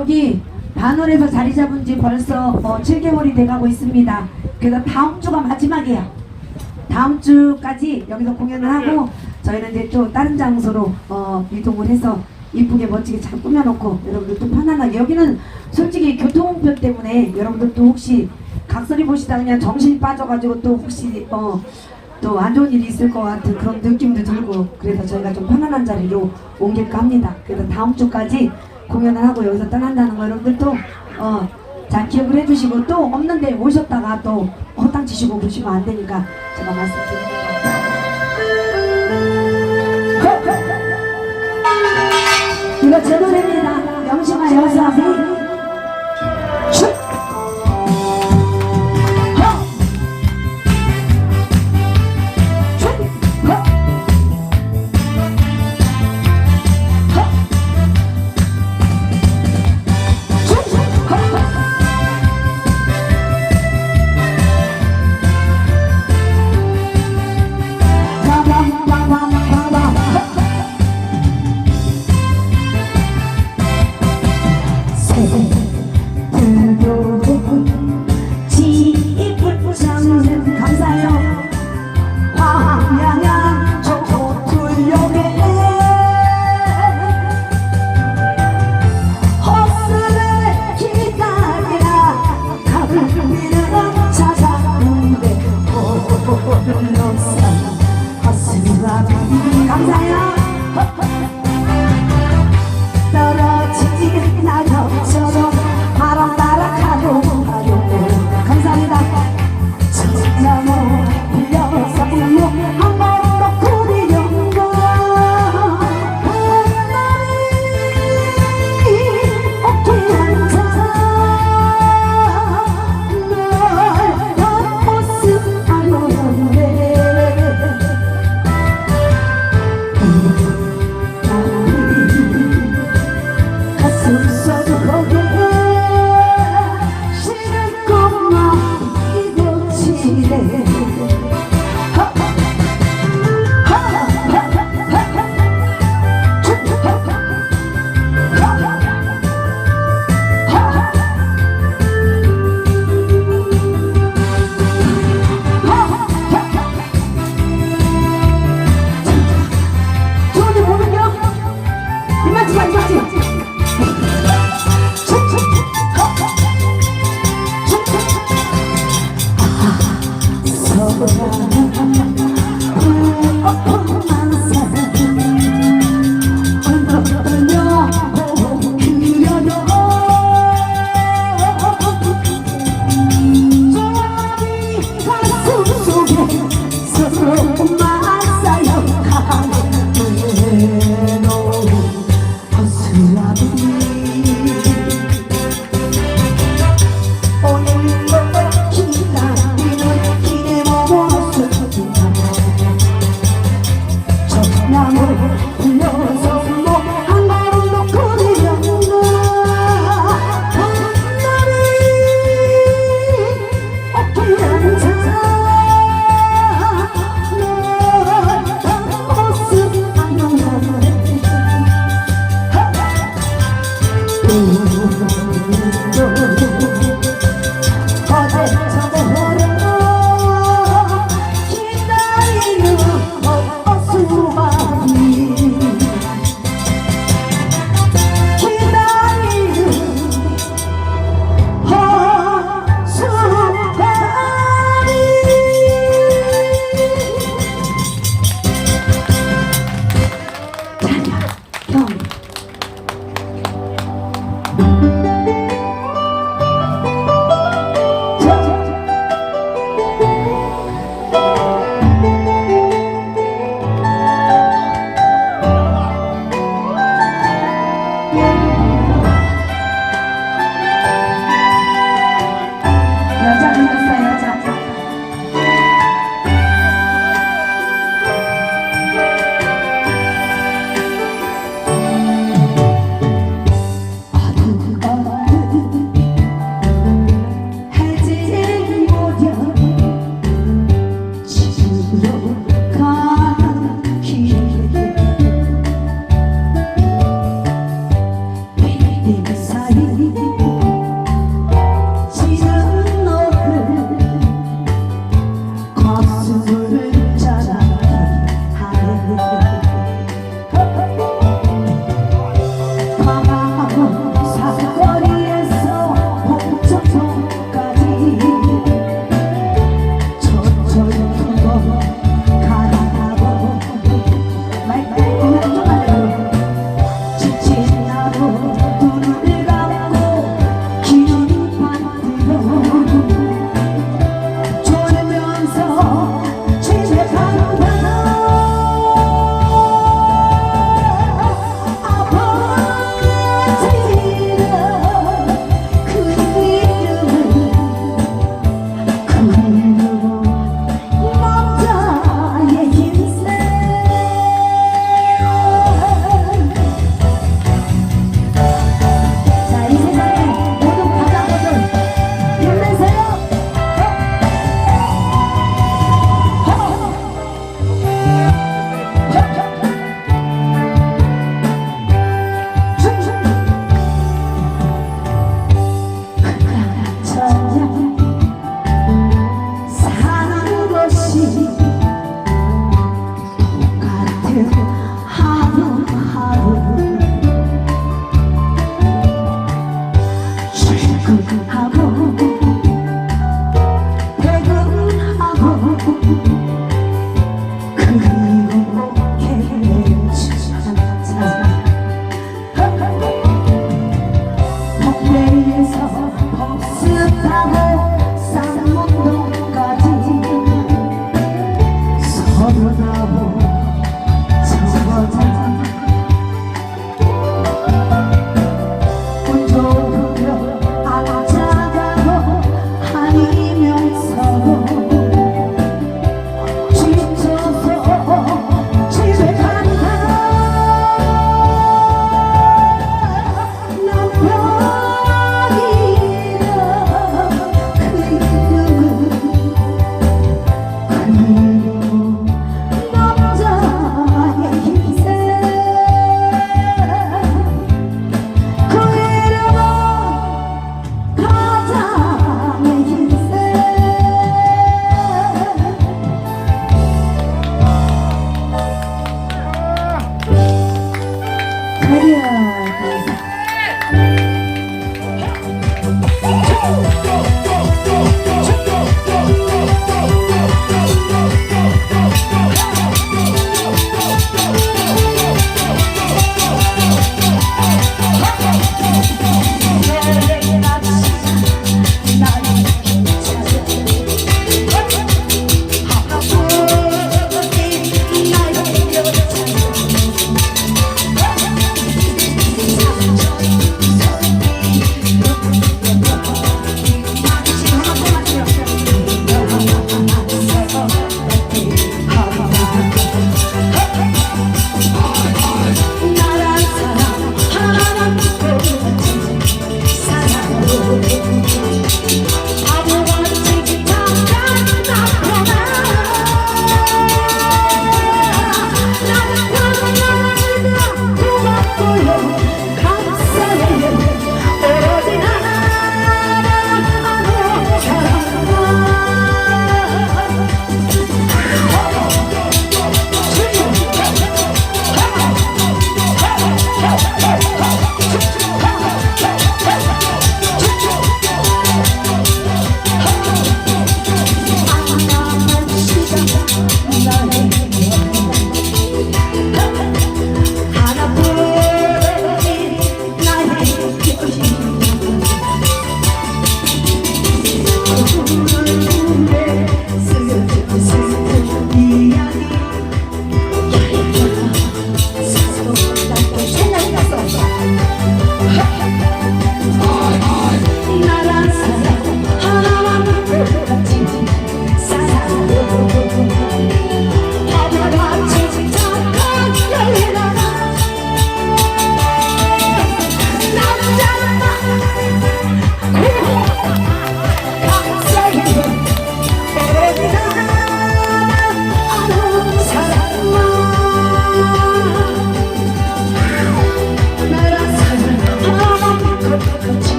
여기 반월에서 자리 잡은 지 벌써 어, 7개월이 돼가고 있습니다. 그래서 다음 주가 마지막이야. 다음 주까지 여기서 공연을 하고 저희는 이제 또 다른 장소로 어, 이동을 해서 이쁘게 멋지게 잘 꾸며놓고 여러분들 또 편안하게 여기는 솔직히 교통편 때문에 여러분들 또 혹시 각설이 보시다 그냥 정신이 빠져가지고 또 혹시 어, 또 안 좋은 일이 있을 것 같은 그런 느낌도 들고 그래서 저희가 좀 편안한 자리로 옮길까 합니다. 그래서 다음 주까지 공연을 하고 여기서 떠난다는 거 여러분들 또 어, 잘 기억을 해주시고 또 없는데 오셨다가 또 허탕 치시고 그러시면 안 되니까 제가 말씀드립니다. 이거 제 노래입니다. 명심하 여사비. 슛!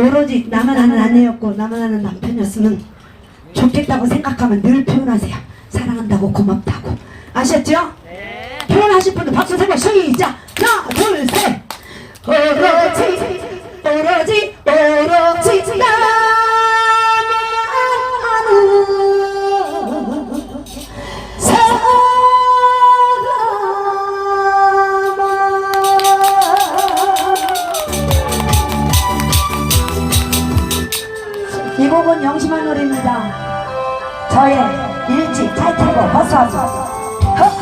오로지 나만 아는 아내였고 나만 아는 남편이었으면 좋겠다고 생각하면 늘 표현하세요. 사랑한다고 고맙다고. 아셨죠? 네. 표현하실 분들 박수 세번 시작! 하나 둘 셋! 오로지 오로지 오로지 나 노래입니다. 저의 일찍 잘 타고 버스와서